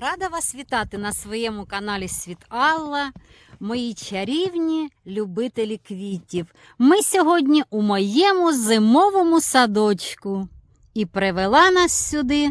Рада вас вітати на своєму каналі Світ Алла, мої чарівні любителі квітів. Ми сьогодні у моєму зимовому садочку і привела нас сюди.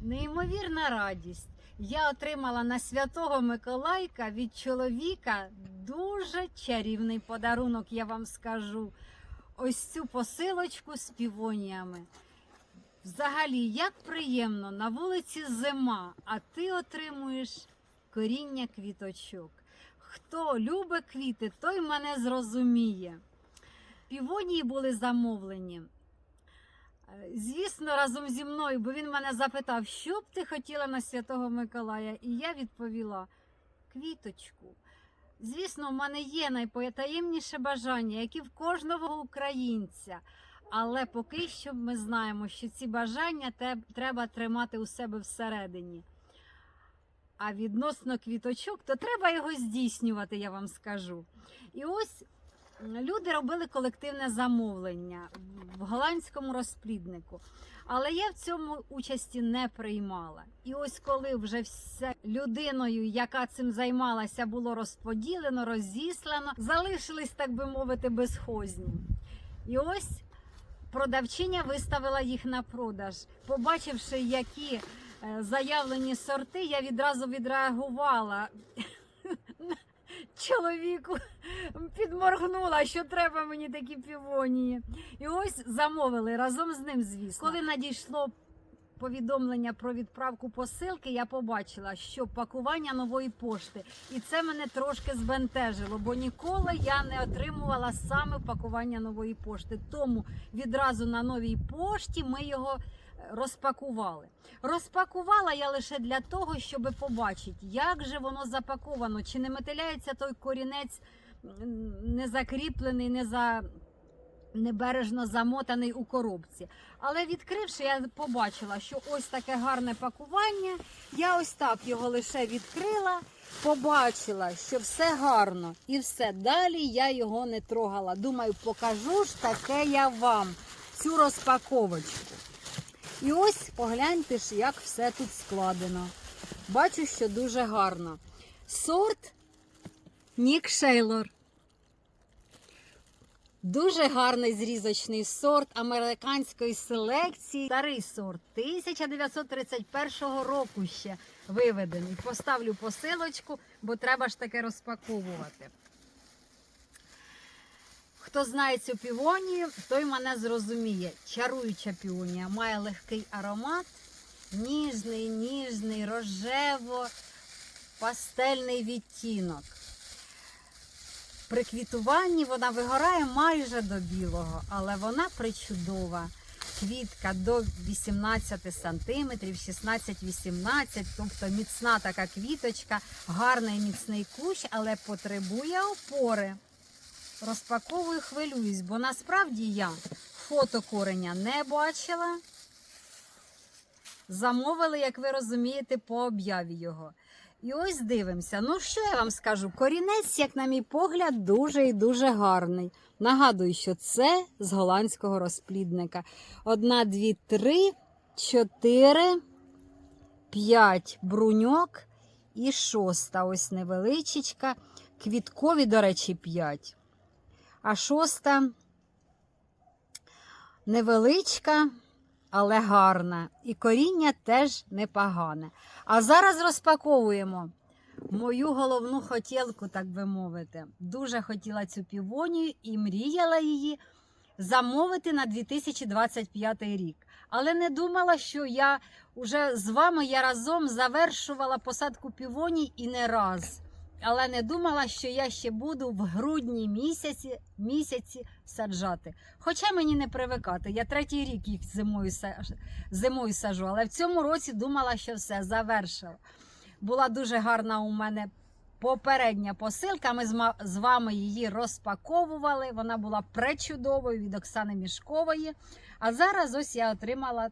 Неймовірна радість. Я отримала на святого Миколайка від чоловіка дуже чарівний подарунок, я вам скажу. Ось цю посилочку з півоніями. Взагалі, як приємно, на вулиці зима, а ти отримуєш коріння квіточок. Хто любить квіти, той мене зрозуміє. Півонії були замовлені. Е, Звісно, разом зі мною, бо він мене запитав, що б ти хотіла на Святого Миколая, і я відповіла квіточку. Звісно, в мене є найпотаємніше бажання, як і в кожного українця. Але поки що ми знаємо, що ці бажання треба тримати у себе всередині. А відносно квіточок, то треба його здійснювати, я вам скажу. І ось люди робили колективне замовлення в голландському розпліднику. Але я в цьому участі не приймала. І ось коли вже все людиною, яка цим займалася, було розподілено, розіслано, залишились, так би мовити, безхозні. І ось продавчиня виставила їх на продаж. Побачивши, які е, заявлені сорти, я відразу відреагувала. Чоловіку підморгнула, що треба мені такі півонії. І ось замовили разом з ним, звісно. Коли надійшло повідомлення про відправку посилки, я побачила, що пакування нової пошти. І це мене трошки збентежило, бо ніколи я не отримувала саме пакування нової пошти. Тому відразу на новій пошті ми його е, розпакували. Розпакувала я лише для того, щоб побачити, як же воно запаковано, чи не метиляється той корінець не закріплений, не за. Небережно замотаний у коробці. Але відкривши, я побачила, що ось таке гарне пакування. Я ось так його лише відкрила, побачила, що все гарно і все. Далі я його не трогала. Думаю, покажу ж таке я вам цю розпаковочку. І ось погляньте ж, як все тут складено. Бачу, що дуже гарно. Сорт Нік Шейлор. Дуже гарний зрізочний сорт американської селекції. Старий сорт 1931 року ще виведений. Поставлю посилочку, бо треба ж таке розпаковувати. Хто знає цю півонію, той мене зрозуміє. Чаруюча півонія має легкий аромат, ніжний, ніжний, рожево, пастельний відтінок. При квітуванні вона вигорає майже до білого, але вона причудова. Квітка до 18 см, 16-18, тобто міцна така квіточка, гарний міцний кущ, але потребує опори. Розпаковую, хвилююсь, бо насправді я фото кореня не бачила. Замовили, як ви розумієте, по об'яві його. І ось дивимося. Ну, що я вам скажу? Корінець, як на мій погляд, дуже і дуже гарний. Нагадую, що це з голландського розплідника. Одна, дві, три, чотири, п'ять бруньок і шоста. Ось невеличечка. Квіткові, до речі, п'ять. А шоста невеличка, але гарна. І коріння теж непогане. А зараз розпаковуємо мою головну хотілку, так би мовити. Дуже хотіла цю півонію і мріяла її замовити на 2025 рік. Але не думала, що я вже з вами я разом завершувала посадку півоній і не раз. Але не думала, що я ще буду в грудні місяці, місяці саджати. Хоча мені не привикати. Я третій рік їх зимою, зимою сажу, але в цьому році думала, що все завершила. Була дуже гарна у мене попередня посилка. Ми з вами її розпаковували. Вона була пречудовою від Оксани Мішкової. А зараз ось я отримала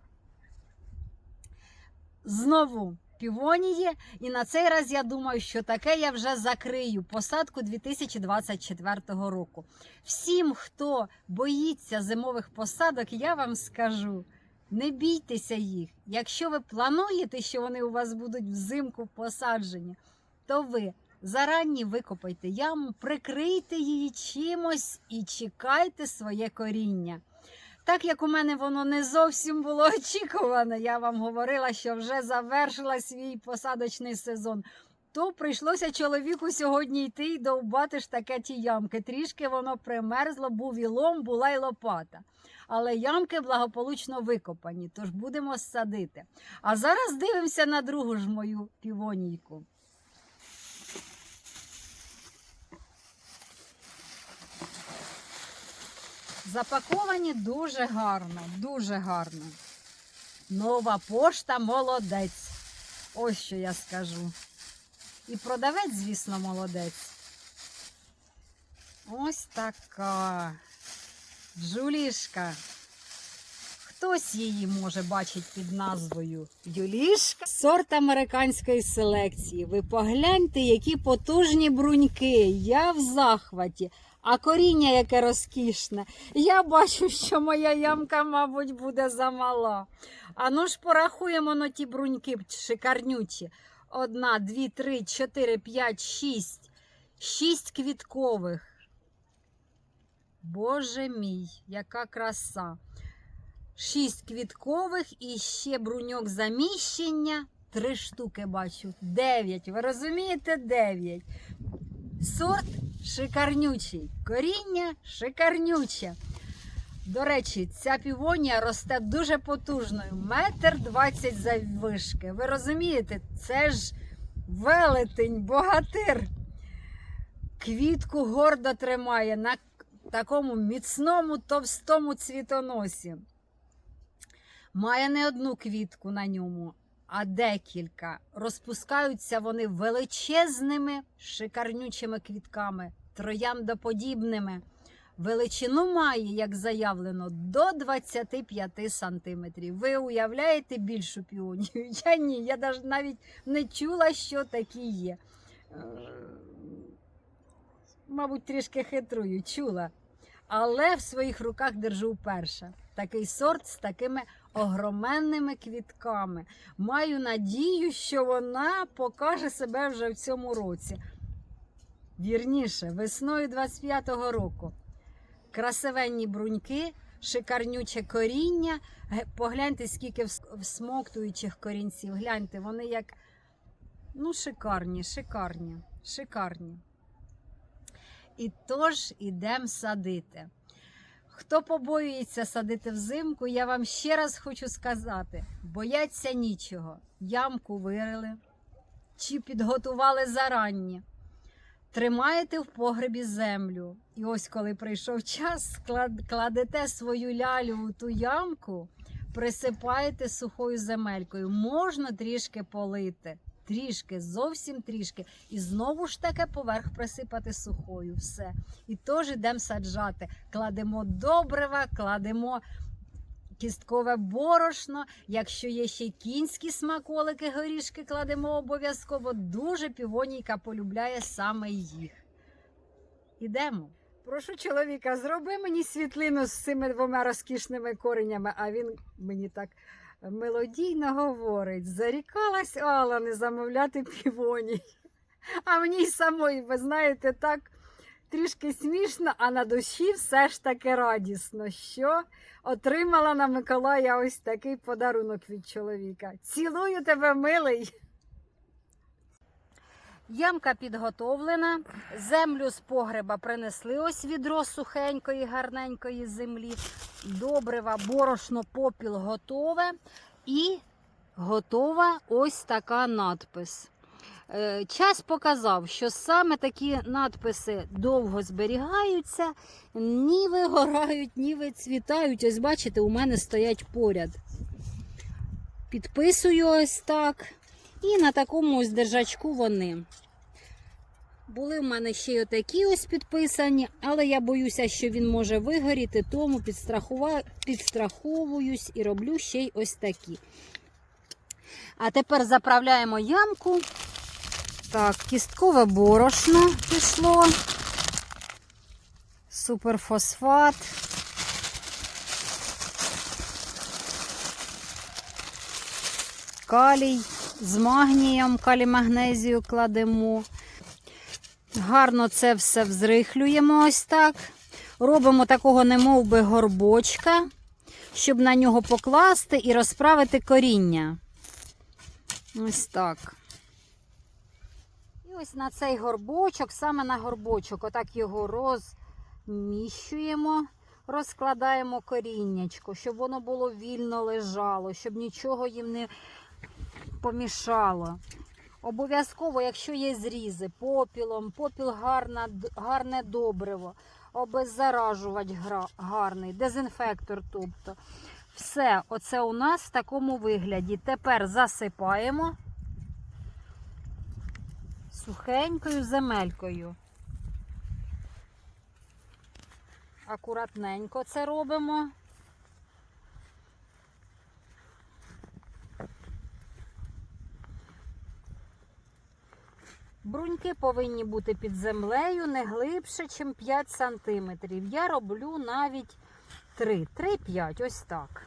знову півонії. І на цей раз я думаю, що таке я вже закрию посадку 2024 року. Всім, хто боїться зимових посадок, я вам скажу. Не бійтеся їх. Якщо ви плануєте, що вони у вас будуть взимку посаджені, то ви зарані викопайте яму, прикрийте її чимось і чекайте своє коріння. Так як у мене воно не зовсім було очікуване, я вам говорила, що вже завершила свій посадочний сезон. То прийшлося чоловіку сьогодні йти і довбати ж таке ті ямки. Трішки воно примерзло, був і лом, була й лопата. Але ямки благополучно викопані, тож будемо садити. А зараз дивимося на другу ж мою півонійку. Запаковані дуже гарно, дуже гарно. Нова пошта молодець. Ось що я скажу. І продавець, звісно, молодець. Ось така. Джулішка. Хтось її може бачить під назвою Юлішка. Сорт американської селекції. Ви погляньте, які потужні бруньки. Я в захваті. А коріння яке розкішне. Я бачу, що моя ямка, мабуть, буде замала. А ну ж порахуємо на ті бруньки шикарнючі. Одна, дві, три, чотири, п'ять, шість. Шість квіткових. Боже мій, яка краса. Шість квіткових і ще бруньок заміщення. Три штуки бачу. Дев'ять. Ви розумієте? Дев'ять. Сорт шикарнючий. Коріння шикарнюче. До речі, ця півонія росте дуже потужною. Метр двадцять заввишки. Ви розумієте, це ж велетень, богатир. Квітку гордо тримає на такому міцному товстому цвітоносі. Має не одну квітку на ньому, а декілька. Розпускаються вони величезними, шикарнючими квітками, трояндоподібними. Величину має, як заявлено, до 25 сантиметрів. Ви уявляєте більшу піонію? Я ні, я навіть не чула, що такі є. Е, Мабуть, трішки хитрую, чула. Але в своїх руках держу вперше. Такий сорт з такими огроменними квітками. Маю надію, що вона покаже себе вже в цьому році. Вірніше, весною 25-го року. Красивенні бруньки, шикарнюче коріння. Погляньте, скільки всмоктуючих корінців. Гляньте, вони як ну, шикарні, шикарні, шикарні. І тож ідемо садити. Хто побоюється садити взимку, я вам ще раз хочу сказати: бояться нічого. Ямку вирили чи підготували заранні. Тримаєте в погребі землю. І ось коли прийшов час, кладете свою лялю у ту ямку, присипаєте сухою земелькою. Можна трішки полити. Трішки, зовсім трішки. І знову ж таки поверх присипати сухою. Все. І теж йдемо саджати. Кладемо добрива, кладемо кісткове борошно. Якщо є ще кінські смаколики, горішки кладемо обов'язково. Дуже півонійка полюбляє саме їх. Ідемо. Прошу чоловіка, зроби мені світлину з цими двома розкішними коренями, а він мені так мелодійно говорить. Зарікалась Алла не замовляти півоній. А мені й самої, ви знаєте, так трішки смішно, а на душі все ж таки радісно, що отримала на Миколая ось такий подарунок від чоловіка. Цілую тебе, милий. Ямка підготовлена, землю з погреба принесли ось відро сухенької, гарненької землі, добрива, борошно, попіл готове і готова ось така надпис. Е, Час показав, що саме такі надписи довго зберігаються, ні вигорають, ні вицвітають. Ось бачите, у мене стоять поряд. Підписую ось так. І на такому ось держачку вони. Були в мене ще й отакі ось підписані, але я боюся, що він може вигоріти, тому підстраховуюсь і роблю ще й ось такі. А тепер заправляємо ямку. Так, кісткове борошно пішло. Суперфосфат. калій з магнієм, калій-магнезію кладемо. Гарно це все взрихлюємо ось так. Робимо такого немов би горбочка, щоб на нього покласти і розправити коріння. Ось так. І ось на цей горбочок, саме на горбочок, отак його розміщуємо, розкладаємо коріннячко, щоб воно було вільно лежало, щоб нічого їм не помішало. Обов'язково, якщо є зрізи, попілом, попіл гарна, гарне добриво, обеззаражувач гарний, дезінфектор. тобто. Все, оце у нас в такому вигляді. Тепер засипаємо сухенькою земелькою. Акуратненько це робимо. Бруньки повинні бути під землею не глибше, ніж 5 см. Я роблю навіть 3, 3-5, ось так.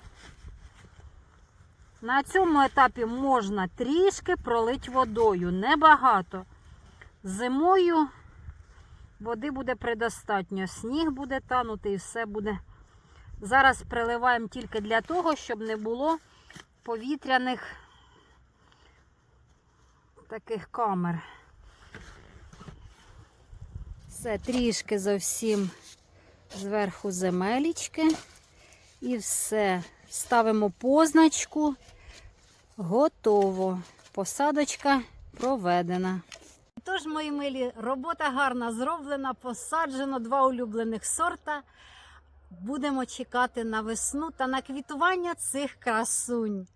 На цьому етапі можна трішки пролити водою, небагато. Зимою води буде предостатньо, сніг буде танути і все буде. Зараз приливаємо тільки для того, щоб не було повітряних таких камер. Все, трішки зовсім зверху земелічки. І все. Ставимо позначку. Готово. Посадочка проведена. Тож, мої милі, робота гарна зроблена, посаджено два улюблених сорта. Будемо чекати на весну та на квітування цих красунь.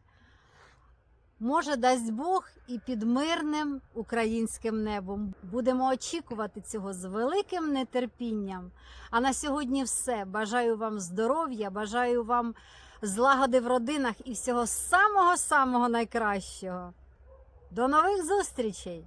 Може, дасть Бог і під мирним українським небом. Будемо очікувати цього з великим нетерпінням. А на сьогодні все. Бажаю вам здоров'я, бажаю вам злагоди в родинах і всього самого-самого найкращого. До нових зустрічей!